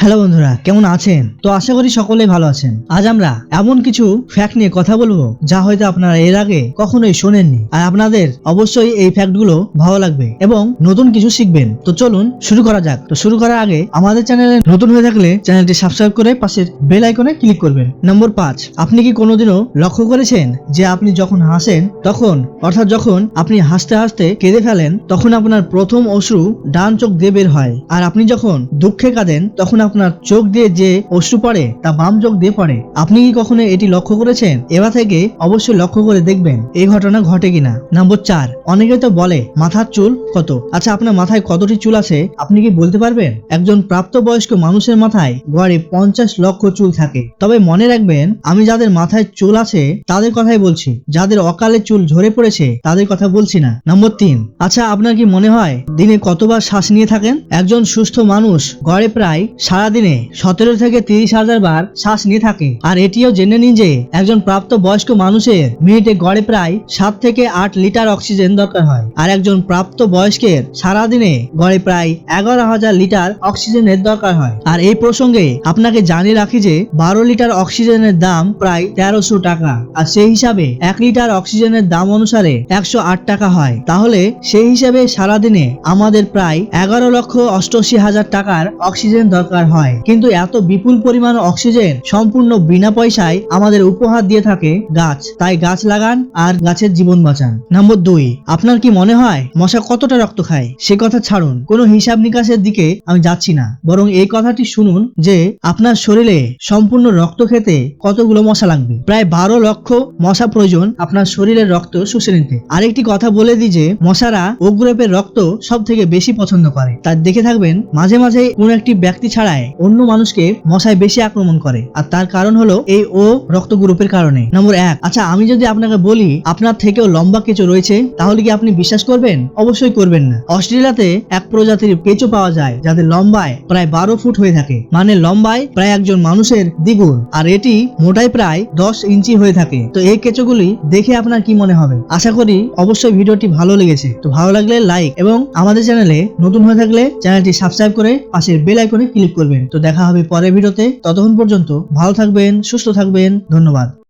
Hello বন্ধুরা, কেমন আছেন? তো আশা করি সকলেই ভালো আছেন। আজ আমরা এমন কিছু ফ্যাক্ট নিয়ে কথা বলব, যা হয়তো আপনারা এর আগে কখনোই শোনেননি। আর আপনাদের অবশ্যই এই ফ্যাক্টগুলো ভালো লাগবে এবং নতুন কিছু শিখবেন। তো চলুন শুরু করা যাক। তো শুরু করার আগে আমাদের চ্যানেলে নতুন হয়ে থাকলে চ্যানেলটি সাবস্ক্রাইব করে পাশের বেল আইকনে ক্লিক করবেন। নম্বর পাঁচ, আপনি কি কোনোদিনও লক্ষ্য করেছেন যে আপনি যখন হাসেন, তখন, অর্থাৎ যখন আপনি হাসতে হাসতে কেঁদে ফেলেন, তখন আপনার প্রথম অশ্রু ডান চোখ দিয়ে বের হয়। আর আপনি যখন দুঃখে কাঁদেন, তখন আপনার চোখ দিয়ে যে অশ্রু পড়ে, তা বাম চোখ দিয়ে পড়ে। আপনি কি কখনো এটি লক্ষ্য করেছেন? এবার থেকে অবশ্যই লক্ষ্য করে দেখবেন এই ঘটনা ঘটে কিনা। নম্বর চার, অনেকে তো বলে, মাথার চুল কত? আচ্ছা আপনার মাথায় কতটি চুল আছে? আপনি কি বলতে পারবেন? একজন প্রাপ্তবয়স্ক মানুষের মাথায় গড়ে পঞ্চাশ লক্ষ চুল থাকে। তবে মনে রাখবেন, আমি যাদের মাথায় চুল আছে, তাদের কথাই বলছি। যাদের অকালে চুল ঝরে পড়েছে, তাদের কথা বলছি না। নম্বর তিন আচ্ছা আপনার কি মনে হয়, দিনে কতবার শ্বাস নিয়ে থাকেন? একজন সুস্থ মানুষ গড়ে প্রায় সারাদিনে সতেরো থেকে তিরিশ হাজার বার শ্বাস নিয়ে থাকে। আর এটিও জেনে নিন যে একজন প্রাপ্ত বয়স্ক মানুষের মিনিটে গড়ে প্রায় সাত থেকে আট লিটার অক্সিজেন দরকার হয়। আর একজন প্রাপ্ত বয়স্কের সারাদিনে গড়ে প্রায় এগারো হাজার লিটার অক্সিজেনের দরকার হয়। আর এই প্রসঙ্গে আপনাকে জানিয়ে রাখি যে বারো লিটার অক্সিজেনের দাম প্রায় তেরোশো টাকা। আর সেই হিসাবে এক লিটার অক্সিজেনের দাম অনুসারে একশো আট টাকা হয়। তাহলে সেই হিসাবে সারাদিনে আমাদের প্রায় এগারো লক্ষ অষ্টআশি হাজার টাকার অক্সিজেন দরকার হয়। কিন্তু এত বিপুল পরিমাণ অক্সিজেন সম্পূর্ণ বিনা পয়সায় আমাদের উপহার দিয়ে থাকে গাছ। তাই গাছ লাগান আর গাছের জীবন বাঁচান। নম্বর দুই, আপনার কি মনে হয় মশা কতটা রক্ত খায়? সে কথা ছাড়ুন। কোনো হিসাব নিকাশের দিকে আমি যাচ্ছি না। বরং এই কথাটি শুনুন যে আপনার শরীরে সম্পূর্ণ রক্ত খেতে কতগুলো মশা লাগবে? প্রায় বারো লক্ষ মশা প্রয়োজন আপনার শরীরের রক্ত শুষে নিতে। আরেকটি কথা বলে দিই যে মশারা ও গ্রুপের রক্ত সব থেকে বেশি পছন্দ করে। তার দেখে থাকবেন, মাঝে মাঝে কোনো একটি ব্যক্তি ছাড়াই অন্য মানুষকে মশায় বেশি আক্রমণ করে। আর তার কারণ হলো এই ও রক্ত গ্রুপের কারণে। নম্বর এক আচ্ছা আমি যদি আপনাকে বলি, আপনার থেকেও লম্বা কেঁচো রয়েছে, তাহলে কি আপনি বিশ্বাস করবেন? অবশ্যই করবেন না। অস্ট্রেলিয়াতে এক প্রজাতির কেঁচো পাওয়া যায়, যাদের লম্বায় প্রায় বারো ফুট হয়ে থাকে। মানে লম্বায় প্রায় একজন মানুষের দ্বিগুণ। আর এটি মোটাই প্রায় দশ ইঞ্চি হয়ে থাকে। তো এই কেঁচোগুলি দেখে আপনার কি মনে হবে? আশা করি অবশ্যই ভিডিওটি ভালো লেগেছে। তো ভালো লাগলে লাইক এবং আমাদের চ্যানেলে নতুন হয়ে থাকলে চ্যানেলটি সাবস্ক্রাইব করে পাশের বেল আইকনে ক্লিক করবেন তো দেখা হবে পরের ভিডিওতে। ততক্ষণ পর্যন্ত ভালো থাকবেন সুস্থ থাকবেন। ধন্যবাদ।